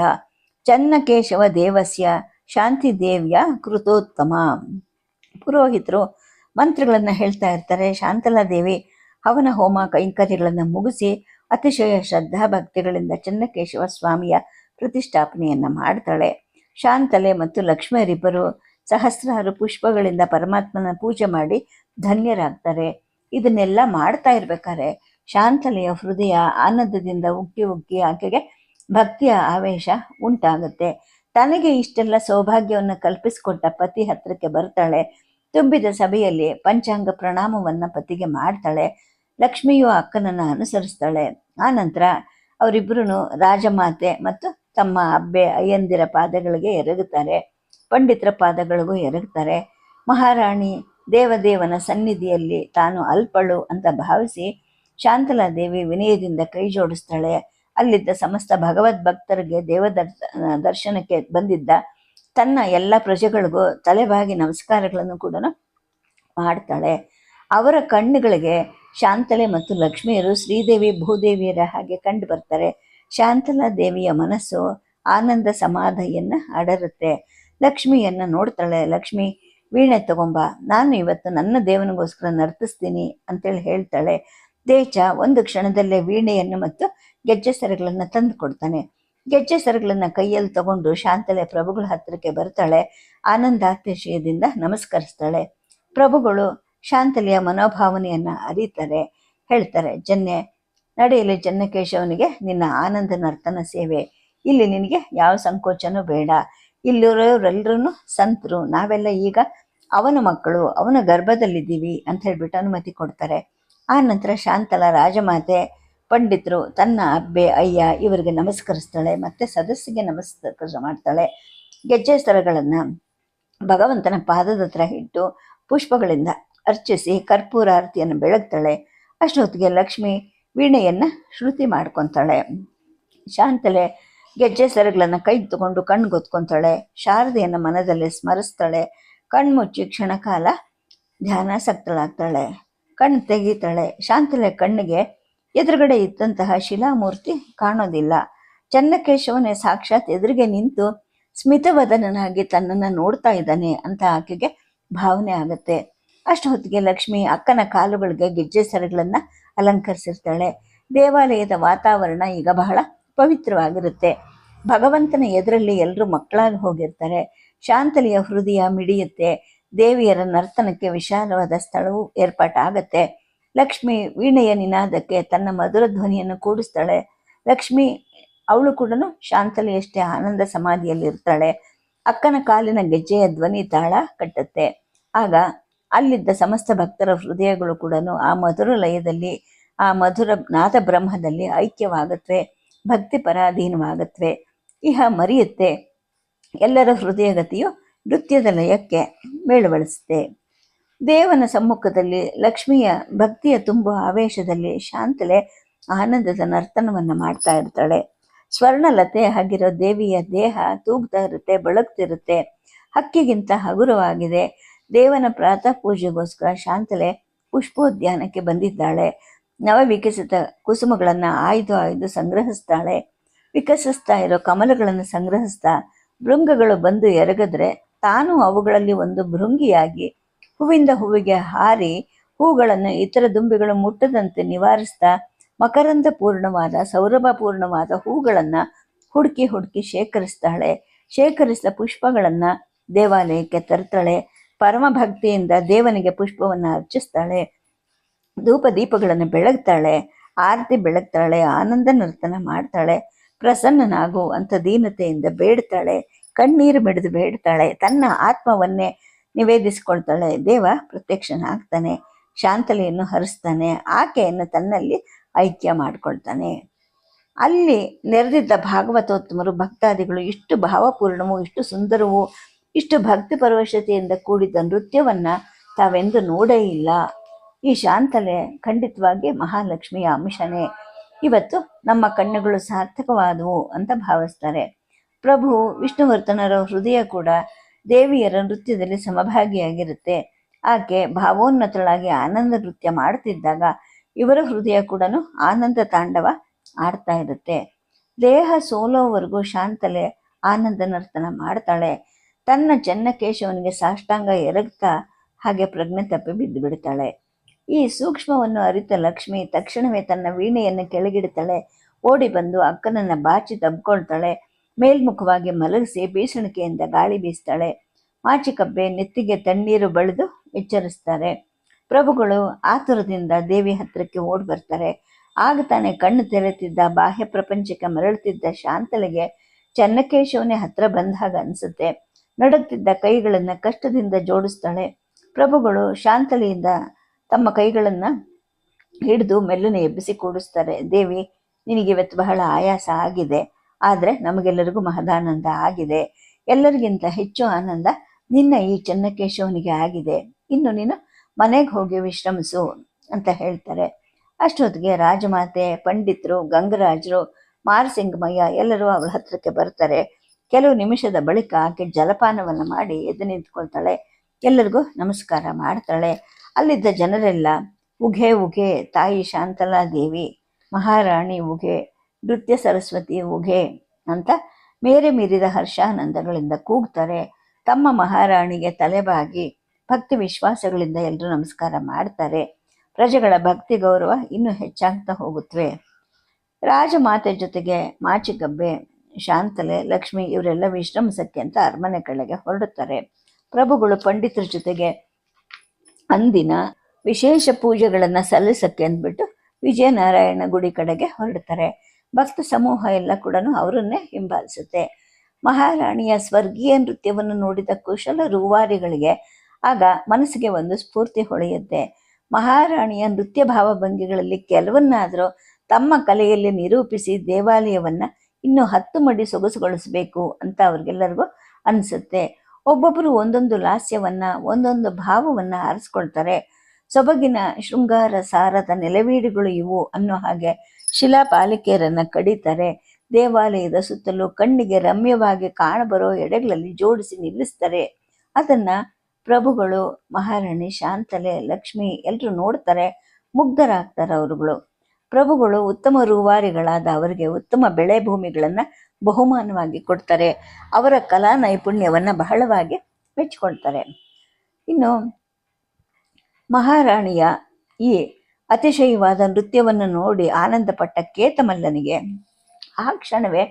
Speaker 1: ಚನ್ನಕೇಶವ ದೇವಸ್ಯ ಶಾಂತಿ ದೇವಿಯ ಕೃತೋತ್ತಮ. ಪುರೋಹಿತರು ಮಂತ್ರಗಳನ್ನು ಹೇಳ್ತಾ ಇರ್ತಾರೆ, ಶಾಂತಲಾ ದೇವಿ, ಹವನ ಹೋಮ ಕೈಂಕರ್ಯಗಳನ್ನು ಮುಗಿಸಿ ಅತಿಶಯ ಶ್ರದ್ಧಾ ಭಕ್ತಿಗಳಿಂದ ಚನ್ನಕೇಶವ ಸ್ವಾಮಿಯ ಪ್ರತಿಷ್ಠಾಪನೆಯನ್ನು ಮಾಡ್ತಾಳೆ. ಶಾಂತಲೆ ಮತ್ತು ಲಕ್ಷ್ಮೀರಿಬ್ಬರು ಸಹಸ್ರಾರು ಪುಷ್ಪಗಳಿಂದ ಪರಮಾತ್ಮನ ಪೂಜೆ ಮಾಡಿ ಧನ್ಯರಾಗ್ತಾರೆ. ಇದನ್ನೆಲ್ಲ ಮಾಡ್ತಾ ಇರ್ಬೇಕಾದ್ರೆ ಶಾಂತಲೆಯ ಹೃದಯ ಆನಂದದಿಂದ ಉಕ್ಕಿ ಉಕ್ಕಿ ಆಕೆಗೆ ಭಕ್ತಿಯ ಆವೇಶ ಉಂಟಾಗುತ್ತೆ. ತನಗೆ ಇಷ್ಟೆಲ್ಲ ಸೌಭಾಗ್ಯವನ್ನು ಕಲ್ಪಿಸಿಕೊಟ್ಟ ಪತಿ ಹತ್ರಕ್ಕೆ ಬರ್ತಾಳೆ. ತುಂಬಿದ ಸಭೆಯಲ್ಲಿ ಪಂಚಾಂಗ ಪ್ರಣಾಮವನ್ನ ಪತಿಗೆ ಮಾಡ್ತಾಳೆ. ಲಕ್ಷ್ಮಿಯು ಅಕ್ಕನನ್ನು ಅನುಸರಿಸ್ತಾಳೆ. ಆ ನಂತರ ಅವರಿಬ್ಬರು ರಾಜಮಾತೆ ಮತ್ತು ತಮ್ಮ ಅಬ್ಬೆ ಅಯ್ಯಂದಿರ ಪಾದಗಳಿಗೆ ಎರಗುತ್ತಾರೆ. ಪಂಡಿತರ ಪಾದಗಳಿಗೂ ಎರಗುತ್ತಾರೆ. ಮಹಾರಾಣಿ ದೇವದೇವನ ಸನ್ನಿಧಿಯಲ್ಲಿ ತಾನು ಅಲ್ಪಳು ಅಂತ ಭಾವಿಸಿ ಶಾಂತಲಾದೇವಿ ವಿನಯದಿಂದ ಕೈ ಜೋಡಿಸ್ತಾಳೆ ಅಲ್ಲಿದ್ದ ಸಮಸ್ತ ಭಗವದ್ ಭಕ್ತರಿಗೆ ದೇವ ದರ್ಶನಕ್ಕೆ ಬಂದಿದ್ದ ತನ್ನ ಎಲ್ಲ ಪ್ರಜೆಗಳಿಗೂ ತಲೆಬಾಗಿ ನಮಸ್ಕಾರಗಳನ್ನು ಕೂಡ ಮಾಡ್ತಾಳೆ. ಅವರ ಕಣ್ಣುಗಳಿಗೆ ಶಾಂತಲೆ ಮತ್ತು ಲಕ್ಷ್ಮಿಯರು ಶ್ರೀದೇವಿ, ಭೂದೇವಿಯರ ಹಾಗೆ ಕಂಡು ಬರ್ತಾರೆ. ಶಾಂತಲಾ ದೇವಿಯ ಮನಸ್ಸು ಆನಂದ ಸಮಾಧಿಯನ್ನ ಅಡರುತ್ತೆ. ಲಕ್ಷ್ಮಿಯನ್ನ ನೋಡ್ತಾಳೆ, ಲಕ್ಷ್ಮಿ, ವೀಣೆ ತಗೊಂಬ, ನಾನು ಇವತ್ತು ನನ್ನ ದೇವನಿಗೋಸ್ಕರ ನರ್ತಿಸ್ತೀನಿ ಅಂತೇಳಿ ಹೇಳ್ತಾಳೆ. ದೇಚ ಒಂದು ಕ್ಷಣದಲ್ಲೇ ವೀಣೆಯನ್ನು ಮತ್ತು ಗೆಜ್ಜೆ ಸರಗಳನ್ನು ತಂದು ಕೊಡ್ತಾನೆ. ಗೆಜ್ಜೆ ಸರಗಳನ್ನು ಕೈಯಲ್ಲಿ ತಗೊಂಡು ಶಾಂತಲೆ ಪ್ರಭುಗಳ ಹತ್ತಿರಕ್ಕೆ ಬರ್ತಾಳೆ. ಆನಂದಾತಿಶಯದಿಂದ ನಮಸ್ಕರಿಸ್ತಾಳೆ. ಪ್ರಭುಗಳು ಶಾಂತಲೆಯ ಮನೋಭಾವನೆಯನ್ನ ಅರಿತಾರೆ, ಹೇಳ್ತಾರೆ, ಜನ್ನೆ, ನಡೆಯಲಿ ಜನ್ನಕೇಶವನಿಗೆ ನಿನ್ನ ಆನಂದ ನರ್ತನ ಸೇವೆ. ಇಲ್ಲಿ ನಿನಗೆ ಯಾವ ಸಂಕೋಚನೂ ಬೇಡ. ಇಲ್ಲಿರೋರೆಲ್ಲರೂ ಸಂತರು. ನಾವೆಲ್ಲ ಈಗ ಅವನ ಮಕ್ಕಳು, ಅವನ ಗರ್ಭದಲ್ಲಿದ್ದೀವಿ ಅಂತ ಹೇಳ್ಬಿಟ್ಟು ಅನುಮತಿ ಕೊಡ್ತಾರೆ. ಆ ನಂತರ ಶಾಂತಲ ರಾಜಮಾತೆ ಪಂಡಿತರು ತನ್ನ ಅಬ್ಬೆ ಅಯ್ಯ ಇವರಿಗೆ ನಮಸ್ಕರಿಸ್ತಾಳೆ, ಮತ್ತೆ ಸದಸ್ಯಗೆ ನಮಸ್ಕಾರ ಮಾಡ್ತಾಳೆ. ಗೆಜ್ಜೆ ಸ್ಥಳಗಳನ್ನು ಭಗವಂತನ ಪಾದದ ಹತ್ರ ಇಟ್ಟು ಪುಷ್ಪಗಳಿಂದ ಅರ್ಚಿಸಿ ಕರ್ಪೂರ ಆರತಿಯನ್ನು ಬೆಳಗ್ತಾಳೆ. ಅಷ್ಟೊತ್ತಿಗೆ ಲಕ್ಷ್ಮಿ ವೀಣೆಯನ್ನು ಶ್ರುತಿ ಮಾಡ್ಕೊತಾಳೆ. ಶಾಂತಲೆ ಗೆಜ್ಜೆ ಸರಗಳನ್ನು ಕೈ ತಗೊಂಡು ಕಣ್ಣು ಗೊತ್ಕೊಂತಾಳೆ. ಶಾರದೆಯನ್ನು ಮನದಲ್ಲಿ ಸ್ಮರಿಸ್ತಾಳೆ. ಕಣ್ಮುಚ್ಚಿ ಕ್ಷಣಕಾಲ ಧ್ಯಾನಾಸಕ್ತಳಾಗ್ತಾಳೆ ಕಣ್ಣು ತೆಗೀತಾಳೆ. ಶಾಂತಲೆ ಕಣ್ಣಿಗೆ ಎದುರುಗಡೆ ಇದ್ದಂತಹ ಶಿಲಾಮೂರ್ತಿ ಕಾಣೋದಿಲ್ಲ. ಚನ್ನಕೇಶವನೇ ಸಾಕ್ಷಾತ್ ಎದುರಿಗೆ ನಿಂತು ಸ್ಮಿತವದನನಾಗಿ ತನ್ನನ್ನು ನೋಡ್ತಾ ಇದ್ದಾನೆ ಅಂತ ಆಕೆಗೆ ಭಾವನೆ ಆಗುತ್ತೆ. ಅಷ್ಟು ಹೊತ್ತಿಗೆ ಲಕ್ಷ್ಮಿ ಅಕ್ಕನ ಕಾಲುಗಳಿಗೆ ಗೆಜ್ಜೆ ಸರಗಳನ್ನು ಅಲಂಕರಿಸಿರ್ತಾಳೆ. ದೇವಾಲಯದ ವಾತಾವರಣ ಈಗ ಬಹಳ ಪವಿತ್ರವಾಗಿರುತ್ತೆ. ಭಗವಂತನ ಎದುರಲ್ಲಿ ಎಲ್ಲರೂ ಮಕ್ಕಳಾಗಿ ಹೋಗಿರ್ತಾರೆ. ಶಾಂತಲಿಯ ಹೃದಯ ಮಿಡಿಯುತ್ತೆ. ದೇವಿಯರ ನರ್ತನಕ್ಕೆ ವಿಶಾಲವಾದ ಸ್ಥಳವು ಏರ್ಪಾಟಾಗತ್ತೆ. ಲಕ್ಷ್ಮಿ ವೀಣೆಯ ನಿನಾದಕ್ಕೆ ತನ್ನ ಮಧುರ ಧ್ವನಿಯನ್ನು ಕೂಡಿಸ್ತಾಳೆ. ಲಕ್ಷ್ಮಿ ಅವಳು ಕೂಡ ಶಾಂತಲೆಯಷ್ಟೇ ಆನಂದ ಸಮಾಧಿಯಲ್ಲಿ ಇರ್ತಾಳೆ ಅಕ್ಕನ ಕಾಲಿನ ಗೆಜ್ಜೆಯ ಧ್ವನಿ ತಾಳ ಕಟ್ಟುತ್ತೆ. ಆಗ ಅಲ್ಲಿದ್ದ ಸಮಸ್ತ ಭಕ್ತರ ಹೃದಯಗಳು ಕೂಡ ಆ ಮಧುರ ಲಯದಲ್ಲಿ, ಆ ಮಧುರ ನಾದ ಬ್ರಹ್ಮದಲ್ಲಿ ಐಕ್ಯವಾಗತ್ವೆ, ಭಕ್ತಿ ಪರಾಧೀನವಾಗತ್ವೆ. ಇಹ ಮರೆಯುತ್ತೆ. ಎಲ್ಲರ ಹೃದಯಗತಿಯು ನೃತ್ಯದ ಲಯಕ್ಕೆ ಮೇಳುವಳಿಸುತ್ತೆ ದೇವನ ಸಮ್ಮುಖದಲ್ಲಿ ಲಕ್ಷ್ಮಿಯ ಭಕ್ತಿಯ ತುಂಬುವ ಆವೇಶದಲ್ಲಿ ಶಾಂತಲೆ ಆನಂದದ ನರ್ತನವನ್ನು ಮಾಡ್ತಾ ಇರ್ತಾಳೆ. ಸ್ವರ್ಣಲತೆ ಆಗಿರೋ ದೇವಿಯ ದೇಹ ತೂಗ್ತಾ ಇರುತ್ತೆ ಬಳಕ್ತಿರುತ್ತೆ ಹಕ್ಕಿಗಿಂತ ಹಗುರವಾಗಿದೆ. ದೇವನ ಪ್ರಾತಃ ಪೂಜೆಗೋಸ್ಕರ ಶಾಂತಲೆ ಪುಷ್ಪೋದ್ಯಾನಕ್ಕೆ ಬಂದಿದ್ದಾಳೆ. ನವ ವಿಕಸಿತ ಕುಸುಮಗಳನ್ನು ಆಯ್ದು ಆಯ್ದು ಸಂಗ್ರಹಿಸ್ತಾಳೆ. ವಿಕಸಿಸ್ತಾ ಇರೋ ಕಮಲಗಳನ್ನು ಸಂಗ್ರಹಿಸ್ತಾ ಭೃಂಗಗಳು ಬಂದು ಎರಗದ್ರೆ ತಾನು ಅವುಗಳಲ್ಲಿ ಒಂದು ಭೃಂಗಿಯಾಗಿ ಹೂವಿಂದ ಹೂವಿಗೆ ಹಾರಿ ಹೂಗಳನ್ನು ಇತರ ದುಂಬಿಗಳು ಮುಟ್ಟದಂತೆ ನಿವಾರಿಸ್ತಾ ಮಕರಂದ ಪೂರ್ಣವಾದ, ಸೌರಭ ಪೂರ್ಣವಾದ ಹೂಗಳನ್ನು ಹುಡುಕಿ ಹುಡುಕಿ ಶೇಖರಿಸ್ತಾಳೆ. ಶೇಖರಿಸಿದ ಪುಷ್ಪಗಳನ್ನು ದೇವಾಲಯಕ್ಕೆ ತರ್ತಾಳೆ. ಪರಮ ಭಕ್ತಿಯಿಂದ ದೇವನಿಗೆ ಪುಷ್ಪವನ್ನು ಅರ್ಚಿಸ್ತಾಳೆ. ಧೂಪ ದೀಪಗಳನ್ನು ಬೆಳಗ್ತಾಳೆ. ಆರತಿ ಬೆಳಗ್ತಾಳೆ. ಆನಂದ ನರ್ತನ ಮಾಡ್ತಾಳೆ. ಪ್ರಸನ್ನನಾಗು ಅಂತ ದೀನತೆಯಿಂದ ಬೇಡ್ತಾಳೆ. ಕಣ್ಣೀರು ಮಿಡಿದು ಬೇಡ್ತಾಳೆ. ತನ್ನ ಆತ್ಮವನ್ನೇ ನಿವೇದಿಸಿಕೊಳ್ತಾಳೆ. ದೇವ ಪ್ರತ್ಯಕ್ಷನಾಗ್ತಾನೆ ಶಾಂತಲೆಯನ್ನು ಹರಿಸ್ತಾನೆ, ಆಕೆಯನ್ನು ತನ್ನಲ್ಲಿ ಐಕ್ಯ ಮಾಡಿಕೊಳ್ತಾನೆ. ಅಲ್ಲಿ ನೆರೆದಿದ್ದ ಭಾಗವತೋತ್ತಮರು, ಭಕ್ತಾದಿಗಳು ಇಷ್ಟು ಭಾವಪೂರ್ಣವೂ, ಇಷ್ಟು ಸುಂದರವು, ಇಷ್ಟು ಭಕ್ತಿ ಪರವಶತೆಯಿಂದ ಕೂಡಿದ ನೃತ್ಯವನ್ನು ತಾವೆಂದು ನೋಡೇ ಇಲ್ಲ. ಈ ಶಾಂತಲೆ ಖಂಡಿತವಾಗಿ ಮಹಾಲಕ್ಷ್ಮಿಯ ಅಂಶನೇ. ಇವತ್ತು ನಮ್ಮ ಕಣ್ಣುಗಳು ಸಾರ್ಥಕವಾದವು ಅಂತ ಭಾವಿಸ್ತಾರೆ. ಪ್ರಭು ವಿಷ್ಣುವರ್ಧನರ ಹೃದಯ ಕೂಡ ದೇವಿಯರ ನೃತ್ಯದಲ್ಲಿ ಸಮಭಾಗಿಯಾಗಿರುತ್ತೆ. ಆಕೆ ಭಾವೋನ್ನತಳಾಗಿ ಆನಂದ ನೃತ್ಯ ಮಾಡ್ತಿದ್ದಾಗ ಇವರ ಹೃದಯ ಕೂಡ ಆನಂದ ತಾಂಡವ ಆಡ್ತಾ ಇರುತ್ತೆ. ದೇಹ ಸೋಲೋವರೆಗೂ ಶಾಂತಲೆ ಆನಂದ ನರ್ತನ ಮಾಡ್ತಾಳೆ. ತನ್ನ ಚೆನ್ನಕೇಶವನಿಗೆ ಸಾಷ್ಟಾಂಗ ಎರಗ್ತಾ ಹಾಗೆ ಪ್ರಜ್ಞೆ ತಪ್ಪಿ ಬಿದ್ದು ಬಿಡ್ತಾಳೆ. ಈ ಸೂಕ್ಷ್ಮವನ್ನು ಅರಿತ ಲಕ್ಷ್ಮಿ ತಕ್ಷಣವೇ ತನ್ನ ವೀಣೆಯನ್ನು ಕೆಳಗಿಡ್ತಾಳೆ. ಓಡಿ ಬಂದು ಅಕ್ಕನನ್ನ ಬಾಚಿ ತಬ್ಕೊಳ್ತಾಳೆ. ಮೇಲ್ಮುಖವಾಗಿ ಮಲಗಿಸಿ ಬೀಸಣಿಕೆಯಿಂದ ಗಾಳಿ ಬೀಸ್ತಾಳೆ. ಮಾಚಿಕಬ್ಬೆ ನೆತ್ತಿಗೆ ತಣ್ಣೀರು ಬಳಿದು ಎಚ್ಚರಿಸ್ತಾರೆ. ಪ್ರಭುಗಳು ಆತುರದಿಂದ ದೇವಿ ಹತ್ತಿರಕ್ಕೆ ಓಡಿ ಬರ್ತಾರೆ. ಆಗ ತಾನೇ ಕಣ್ಣು ತೆರೆತಿದ್ದ ಬಾಹ್ಯ ಪ್ರಪಂಚಕ್ಕೆ ಮರಳುತ್ತಿದ್ದ ಶಾಂತಲೆಗೆ ಚನ್ನಕೇಶವನೇ ಹತ್ರ ಬಂದಾಗ ಅನಿಸುತ್ತೆ. ನಡುತ್ತಿದ್ದ ಕೈಗಳನ್ನು ಕಷ್ಟದಿಂದ ಜೋಡಿಸ್ತಾಳೆ. ಪ್ರಭುಗಳು ಶಾಂತಲೆಯಿಂದ ತಮ್ಮ ಕೈಗಳನ್ನು ಹಿಡಿದು ಮೆಲ್ಲನೆ ಎಬ್ಬಿಸಿ ಕೂಡಿಸ್ತಾರೆ. ದೇವಿ ನಿನಗೆ ಇವತ್ತು ಬಹಳ ಆಯಾಸ ಆಗಿದೆ. ಆದರೆ ನಮಗೆಲ್ಲರಿಗೂ ಮಹದಾನಂದ ಆಗಿದೆ. ಎಲ್ಲರಿಗಿಂತ ಹೆಚ್ಚು ಆನಂದ ನಿನ್ನ ಈ ಚನ್ನಕೇಶವನಿಗೆ ಆಗಿದೆ. ಇನ್ನು ನೀನು ಮನೆಗೆ ಹೋಗಿ ವಿಶ್ರಮಿಸು ಅಂತ ಹೇಳ್ತಾರೆ. ಅಷ್ಟೊತ್ತಿಗೆ ರಾಜಮಾತೆ, ಪಂಡಿತರು, ಗಂಗರಾಜರು, ಮಾರಸಿಂಗಮಯ್ಯ ಎಲ್ಲರೂ ಅವಳ ಹತ್ರಕ್ಕೆ ಬರ್ತಾರೆ. ಕೆಲವು ನಿಮಿಷದ ಬಳಿಕ ಆಕೆ ಜಲಪಾನವನ್ನು ಮಾಡಿ ಎದ್ದು ನಿಂತ್ಕೊಳ್ತಾಳೆ. ಎಲ್ಲರಿಗೂ ನಮಸ್ಕಾರ ಮಾಡ್ತಾಳೆ. ಅಲ್ಲಿದ್ದ ಜನರೆಲ್ಲ, ಉಘೆ ಉಘೆ, ತಾಯಿ ಶಾಂತಲಾ ದೇವಿ ಮಹಾರಾಣಿ ಉಘೆ ನೃತ್ಯ ಸರಸ್ವತಿ ಉಘೆ ಅಂತ ಮೇರೆ ಮೀರಿದ ಹರ್ಷಾನಂದಗಳಿಂದ ಕೂಗ್ತಾರೆ. ತಮ್ಮ ಮಹಾರಾಣಿಗೆ ತಲೆಬಾಗಿ ಭಕ್ತಿ ವಿಶ್ವಾಸಗಳಿಂದ ಎಲ್ಲರೂ ನಮಸ್ಕಾರ ಮಾಡ್ತಾರೆ. ಪ್ರಜೆಗಳ ಭಕ್ತಿ ಗೌರವ ಇನ್ನೂ ಹೆಚ್ಚಾಗ್ತಾ ಹೋಗುತ್ತವೆ ರಾಜಮಾತೆ ಜೊತೆಗೆ ಮಾಚಿಗಬ್ಬೆ, ಶಾಂತಲೆ, ಲಕ್ಷ್ಮಿ ಇವರೆಲ್ಲ ವಿಶ್ರಮಿಸಕ್ಕೆ ಅಂತ ಅರಮನೆ ಕಡೆಗೆ ಹೊರಡುತ್ತಾರೆ. ಪ್ರಭುಗಳು ಪಂಡಿತರ ಜೊತೆಗೆ ಅಂದಿನ ವಿಶೇಷ ಪೂಜೆಗಳನ್ನು ಸಲ್ಲಿಸಕ್ಕೆ ಅಂದ್ಬಿಟ್ಟು ವಿಜಯನಾರಾಯಣ ಗುಡಿ ಕಡೆಗೆ ಹೊರಡ್ತಾರೆ ಭಕ್ತ ಸಮೂಹ ಎಲ್ಲ ಕೂಡ ಅವರನ್ನೇ ಹಿಂಬಾಲಿಸುತ್ತೆ. ಮಹಾರಾಣಿಯ ಸ್ವರ್ಗೀಯ ನೃತ್ಯವನ್ನು ನೋಡಿದ ಕುಶಲ ರೂವಾರಿಗಳಿಗೆ ಆಗ ಮನಸ್ಸಿಗೆ ಒಂದು ಸ್ಫೂರ್ತಿ ಹೊಳೆಯುತ್ತೆ. ಮಹಾರಾಣಿಯ ನೃತ್ಯ ಭಾವಭಂಗಿಗಳಲ್ಲಿ ಕೆಲವನ್ನಾದರೂ ತಮ್ಮ ಕಲೆಯಲ್ಲಿ ನಿರೂಪಿಸಿ ದೇವಾಲಯವನ್ನ ಇನ್ನು ಹತ್ತು ಮಡಿ ಸೊಗಸುಗೊಳಿಸಬೇಕು ಅಂತ ಅವ್ರಿಗೆಲ್ಲರಿಗೂ ಅನಿಸುತ್ತೆ. ಒಬ್ಬೊಬ್ಬರು ಒಂದೊಂದು ಲಾಸ್ಯವನ್ನ, ಒಂದೊಂದು ಭಾವವನ್ನ ಆರಿಸ್ಕೊಳ್ತಾರೆ. ಸೊಬಗಿನ ಶೃಂಗಾರ ಸಾರದ ನೆಲವೀಡುಗಳು ಇವು ಅನ್ನೋ ಹಾಗೆ ಶಿಲಾಪಾಲಿಕೆಯರನ್ನ ಕಡಿತಾರೆ. ದೇವಾಲಯದ ಸುತ್ತಲೂ ಕಣ್ಣಿಗೆ ರಮ್ಯವಾಗಿ ಕಾಣಬರೋ ಎಡೆಗಳಲ್ಲಿ ಜೋಡಿಸಿ ನಿಲ್ಲಿಸ್ತಾರೆ. ಅದನ್ನ ಪ್ರಭುಗಳು, ಮಹಾರಾಣಿ, ಶಾಂತಲೆ, ಲಕ್ಷ್ಮಿ ಎಲ್ಲರೂ ನೋಡ್ತಾರೆ. ಮುಗ್ಧರಾಗ್ತಾರೆ ಅವರುಗಳು. ಪ್ರಭುಗಳು ಉತ್ತಮ ರೂವಾರಿಗಳಾದ ಅವರಿಗೆ ಉತ್ತಮ ಬೆಳೆ ಭೂಮಿಗಳನ್ನು ಬಹುಮಾನವಾಗಿ ಕೊಡ್ತಾರೆ. ಅವರ ಕಲಾ ನೈಪುಣ್ಯವನ್ನ ಬಹಳವಾಗಿ ಮೆಚ್ಚಿಕೊಳ್ತಾರೆ ಇನ್ನು ಮಹಾರಾಣಿಯ ಈ ಅತಿಶಯವಾದ ನೃತ್ಯವನ್ನು ನೋಡಿ ಆನಂದಪಟ್ಟ ಕೇತಮಲ್ಲನಿಗೆ ಆ ಕ್ಷಣವೇ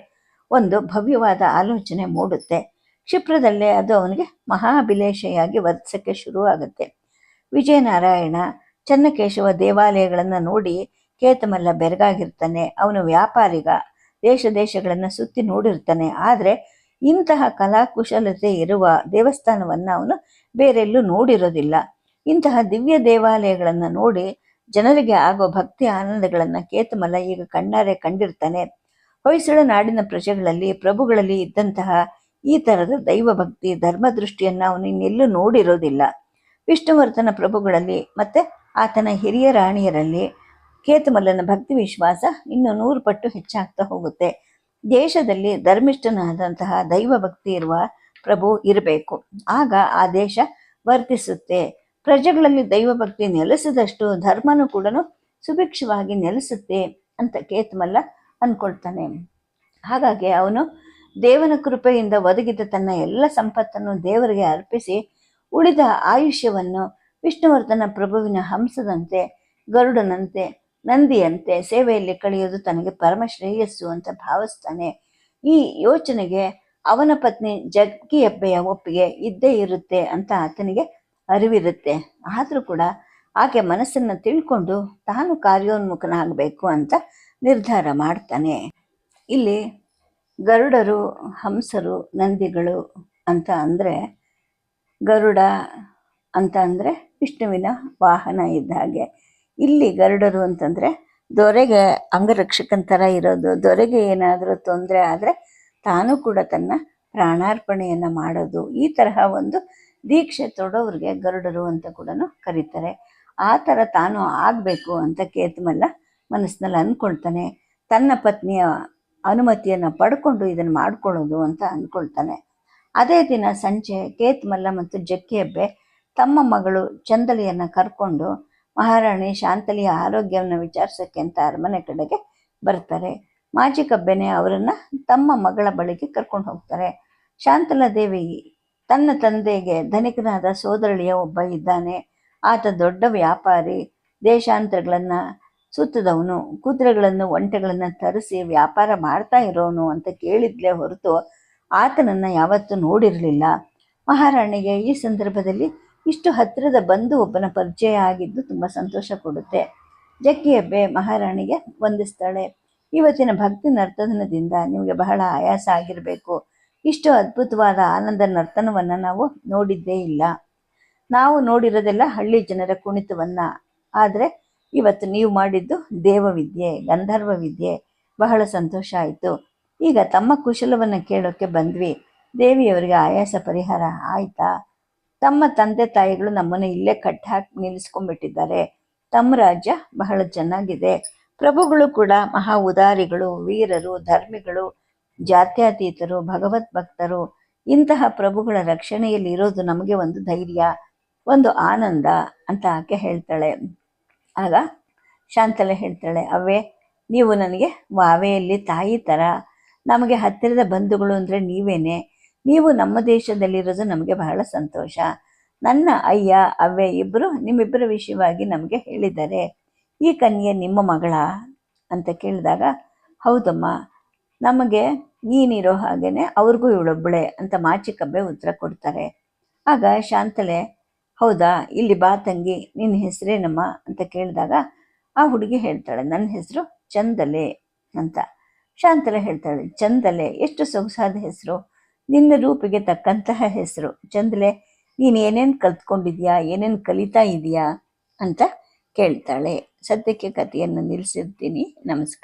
Speaker 1: ಒಂದು ಭವ್ಯವಾದ ಆಲೋಚನೆ ಮೂಡುತ್ತೆ. ಕ್ಷಿಪ್ರದಲ್ಲೇ ಅದು ಅವನಿಗೆ ಮಹಾಭಿಲೇಷೆಯಾಗಿ ವರ್ತಿಸಕ್ಕೆ ಶುರುವಾಗುತ್ತೆ. ವಿಜಯನಾರಾಯಣ ಚನ್ನಕೇಶವ ದೇವಾಲಯಗಳನ್ನು ನೋಡಿ ಕೇತಮಲ್ಲ ಬೆರಗಾಗಿರ್ತಾನೆ. ಅವನು ವ್ಯಾಪಾರಿಗ, ದೇಶ ದೇಶಗಳನ್ನು ಸುತ್ತಿ ನೋಡಿರ್ತಾನೆ. ಆದರೆ ಇಂತಹ ಕಲಾಕುಶಲತೆ ಇರುವ ದೇವಸ್ಥಾನವನ್ನು ಅವನು ಬೇರೆಲ್ಲೂ ನೋಡಿರೋದಿಲ್ಲ. ಇಂತಹ ದಿವ್ಯ ದೇವಾಲಯಗಳನ್ನು ನೋಡಿ ಜನರಿಗೆ ಆಗೋ ಭಕ್ತಿ ಆನಂದಗಳನ್ನು ಕೇತಮಲ್ಲ ಈಗ ಕಣ್ಣಾರೆ ಕಂಡಿರ್ತಾನೆ. ಹೊಯ್ಸಳ ನಾಡಿನ ಪ್ರಜೆಗಳಲ್ಲಿ, ಪ್ರಭುಗಳಲ್ಲಿ ಇದ್ದಂತಹ ಈ ಥರದ ದೈವ ಭಕ್ತಿ ಧರ್ಮದೃಷ್ಟಿಯನ್ನು ಅವನು ಇನ್ನೆಲ್ಲೂ ನೋಡಿರೋದಿಲ್ಲ. ವಿಷ್ಣುವರ್ಧನ ಪ್ರಭುಗಳಲ್ಲಿ ಮತ್ತೆ ಆತನ ಹಿರಿಯ ರಾಣಿಯರಲ್ಲಿ ಕೇತಮಲ್ಲನ ಭಕ್ತಿ ವಿಶ್ವಾಸ ಇನ್ನು ನೂರು ಪಟ್ಟು ಹೆಚ್ಚಾಗ್ತಾ ಹೋಗುತ್ತೆ. ದೇಶದಲ್ಲಿ ಧರ್ಮಿಷ್ಠನಾದಂತಹ ದೈವ ಭಕ್ತಿ ಇರುವ ಪ್ರಭು ಇರಬೇಕು. ಆಗ ಆ ದೇಶ ವರ್ತಿಸುತ್ತೆ. ಪ್ರಜೆಗಳಲ್ಲಿ ದೈವಭಕ್ತಿ ನೆಲೆಸಿದಷ್ಟು ಧರ್ಮನೂ ಕೂಡ ಸುಭಿಕ್ಷವಾಗಿ ನೆಲೆಸುತ್ತೆ ಅಂತ ಕೇತಮಲ್ಲ ಅನ್ಕೊಳ್ತಾನೆ. ಹಾಗಾಗಿ ಅವನು ದೇವನ ಕೃಪೆಯಿಂದ ಒದಗಿದ ತನ್ನ ಎಲ್ಲ ಸಂಪತ್ತನ್ನು ದೇವರಿಗೆ ಅರ್ಪಿಸಿ ಉಳಿದ ಆಯುಷ್ಯವನ್ನು ವಿಷ್ಣುವರ್ಧನ ಪ್ರಭುವಿನ ಹಂಸದಂತೆ, ಗರುಡನಂತೆ, ನಂದಿಯಂತೆ ಸೇವೆಯಲ್ಲಿ ಕಳೆಯೋದು ತನಗೆ ಪರಮ ಶ್ರೇಯಸ್ಸು ಅಂತ ಭಾವಿಸ್ತಾನೆ. ಈ ಯೋಚನೆಗೆ ಅವನ ಪತ್ನಿ ಜಗ್ಗಿಯಬ್ಬೆಯ ಒಪ್ಪಿಗೆ ಇದ್ದೇ ಇರುತ್ತೆ ಅಂತ ಆತನಿಗೆ ಅರಿವಿರುತ್ತೆ. ಆದರೂ ಕೂಡ ಆಕೆ ಮನಸ್ಸನ್ನು ತಿಳ್ಕೊಂಡು ತಾನು ಕಾರ್ಯೋನ್ಮುಖನಾಗಬೇಕು ಅಂತ ನಿರ್ಧಾರ ಮಾಡ್ತಾನೆ. ಇಲ್ಲಿ ಗರುಡರು, ಹಂಸರು, ನಂದಿಗಳು ಅಂತ ಅಂದರೆ ಗರುಡ ಅಂತ ಅಂದರೆ ವಿಷ್ಣುವಿನ ವಾಹನ ಇದ್ದ ಹಾಗೆ. ಇಲ್ಲಿ ಗರುಡರು ಅಂತಂದರೆ ದೊರೆಗೆ ಅಂಗರಕ್ಷಕನ ಥರ ಇರೋದು. ದೊರೆಗೆ ಏನಾದರೂ ತೊಂದರೆ ಆದರೆ ತಾನು ಕೂಡ ತನ್ನ ಪ್ರಾಣಾರ್ಪಣೆಯನ್ನು ಮಾಡೋದು. ಈ ತರಹ ಒಂದು ದೀಕ್ಷೆ ತೊಡೋವ್ರಿಗೆ ಗರುಡರು ಅಂತ ಕೂಡ ಕರೀತಾರೆ. ಆ ಥರ ತಾನು ಆಗಬೇಕು ಅಂತ ಕೇತಮಲ್ಲ ಮನಸ್ಸಿನಲ್ಲಿ ಅಂದ್ಕೊಳ್ತಾನೆ. ತನ್ನ ಪತ್ನಿಯ ಅನುಮತಿಯನ್ನು ಪಡ್ಕೊಂಡು ಇದನ್ನು ಮಾಡ್ಕೊಳ್ಳೋದು ಅಂತ ಅಂದ್ಕೊಳ್ತಾನೆ. ಅದೇ ದಿನ ಸಂಜೆ ಕೇತ್ಮಲ್ಲ ಮತ್ತು ಜಕ್ಕಿಯಬ್ಬೆ ತಮ್ಮ ಮಗಳು ಚಂದಲಿಯನ್ನು ಕರ್ಕೊಂಡು ಮಹಾರಾಣಿ ಶಾಂತಲಿಯ ಆರೋಗ್ಯವನ್ನು ವಿಚಾರಿಸೋಕ್ಕೆ ಅಂತ ಅರಮನೆ ಕಡೆಗೆ ಬರ್ತಾರೆ. ಮಾಜಿ ಕಬ್ಬೆನೆ ಅವರನ್ನು ತಮ್ಮ ಮಗಳ ಬಳಿಗೆ ಕರ್ಕೊಂಡು ಹೋಗ್ತಾರೆ. ಶಾಂತಲಾ ದೇವಿ ತನ್ನ ತಂದೆಗೆ ಧನಿಕನಾದ ಸೋದರಳಿಯ ಒಬ್ಬ ಇದ್ದಾನೆ. ಆತ ದೊಡ್ಡ ವ್ಯಾಪಾರಿ. ದೇಶಾಂತರಗಳನ್ನು ಸುತ್ತದವನು. ಕುದುರೆಗಳನ್ನು, ಒಂಟೆಗಳನ್ನು ತರಿಸಿ ವ್ಯಾಪಾರ ಮಾಡ್ತಾ ಇರೋನು ಅಂತ ಕೇಳಿದ್ಲೆ ಹೊರತು ಆತನನ್ನು ಯಾವತ್ತೂ ನೋಡಿರಲಿಲ್ಲ. ಮಹಾರಾಣಿಗೆ ಈ ಸಂದರ್ಭದಲ್ಲಿ ಇಷ್ಟು ಹತ್ತಿರದ ಬಂಧು ಒಬ್ಬನ ಪರಿಚಯ ಆಗಿದ್ದು ತುಂಬ ಸಂತೋಷ ಕೊಡುತ್ತೆ. ಜಕ್ಕಿಯಬ್ಬೆ ಮಹಾರಾಣಿಗೆ ವಂದಿಸ್ತಾಳೆ. ಇವತ್ತಿನ ಭಕ್ತಿ ನರ್ತನದಿಂದ ನಿಮಗೆ ಬಹಳ ಆಯಾಸ ಆಗಿರಬೇಕು. ಇಷ್ಟು ಅದ್ಭುತವಾದ ಆನಂದ ನರ್ತನವನ್ನು ನಾವು ನೋಡಿದ್ದೇ ಇಲ್ಲ. ನಾವು ನೋಡಿರೋದೆಲ್ಲ ಹಳ್ಳಿ ಜನರ ಕುಣಿತವನ್ನು. ಆದರೆ ಇವತ್ತು ನೀವು ಮಾಡಿದ್ದು ದೇವವಿದ್ಯೆ ಗಂಧರ್ವ ವಿದ್ಯೆ. ಬಹಳ ಸಂತೋಷ ಆಯಿತು. ಈಗ ತಮ್ಮ ಕುಶಲವನ್ನು ಕೇಳೋಕ್ಕೆ ಬಂದ್ವಿ. ದೇವಿಯವರಿಗೆ ಆಯಾಸ ಪರಿಹಾರ ಆಯ್ತಾ? ತಮ್ಮ ತಂದೆ ತಾಯಿಗಳು ನಮ್ಮನ್ನು ಇಲ್ಲೇ ಕಟ್ಟಾಕಿ ನಿಲ್ಲಿಸ್ಕೊಂಡ್ಬಿಟ್ಟಿದ್ದಾರೆ. ತಮ್ಮ ರಾಜ್ಯ ಬಹಳ ಚೆನ್ನಾಗಿದೆ. ಪ್ರಭುಗಳು ಕೂಡ ಮಹಾ ಉದಾರಿಗಳು, ವೀರರು, ಧರ್ಮಿಗಳು. ಜಾತ್ಯತೀತರು, ಭಗವತ್ ಭಕ್ತರು, ಇಂತಹ ಪ್ರಭುಗಳ ರಕ್ಷಣೆಯಲ್ಲಿ ಇರೋದು ನಮಗೆ ಒಂದು ಧೈರ್ಯ, ಒಂದು ಆನಂದ ಅಂತ ಆಕೆ ಹೇಳ್ತಾಳೆ. ಆಗ ಶಾಂತಲೆ ಹೇಳ್ತಾಳೆ ಅವೇ ನೀವು ನನಗೆ ವಾವೆಯಲ್ಲಿ ತಾಯಿ ಥರ ನಮಗೆ ಹತ್ತಿರದ ಬಂಧುಗಳು ಅಂದರೆ ನೀವೇನೆ, ನೀವು ನಮ್ಮ ದೇಶದಲ್ಲಿರೋದು ನಮಗೆ ಬಹಳ ಸಂತೋಷ. ನನ್ನ ಅಯ್ಯ, ಅವ್ವೆ ಇಬ್ಬರು ನಿಮ್ಮಿಬ್ಬರ ವಿಷಯವಾಗಿ ನಮಗೆ ಹೇಳಿದ್ದಾರೆ. ಈ ಕನ್ಯೆ ನಿಮ್ಮ ಮಗಳ ಅಂತ ಕೇಳಿದಾಗ, ಹೌದಮ್ಮ ನಮಗೆ ನೀನಿರೋ ಹಾಗೇನೆ ಅವ್ರಿಗೂ ಇವಳೊಬ್ಬಳೆ ಅಂತ ಮಾಚಿಕಬ್ಬೆ ಉತ್ತರ ಕೊಡ್ತಾರೆ. ಆಗ ಶಾಂತಲೆ, ಹೌದಾ, ಇಲ್ಲಿ ಬಾ ತಂಗಿ, ನಿನ್ನ ಹೆಸರೇನಮ್ಮ ಅಂತ ಕೇಳಿದಾಗ ಆ ಹುಡುಗಿ ಹೇಳ್ತಾಳೆ, ನನ್ನ ಹೆಸರು ಚಂದಲೆ ಅಂತ. ಶಾಂತಲೆ ಹೇಳ್ತಾಳೆ, ಚಂದಲೆ, ಎಷ್ಟು ಸೊಗಸಾದ ಹೆಸರು. ನಿನ್ನ ರೂಪಿಗೆ ತಕ್ಕಂತಹ ಹೆಸರು. ಚಂದಲೆ, ನೀನು ಏನೇನು ಕಲ್ತ್ಕೊಂಡಿದ್ಯಾ, ಏನೇನು ಕಲಿತಾ ಇದೆಯಾ ಅಂತ ಕೇಳ್ತಾಳೆ. ಸದ್ಯಕ್ಕೆ ಕಥೆಯನ್ನು ನಿಲ್ಲಿಸಿರ್ತೀನಿ. ನಮಸ್ಕಾರ.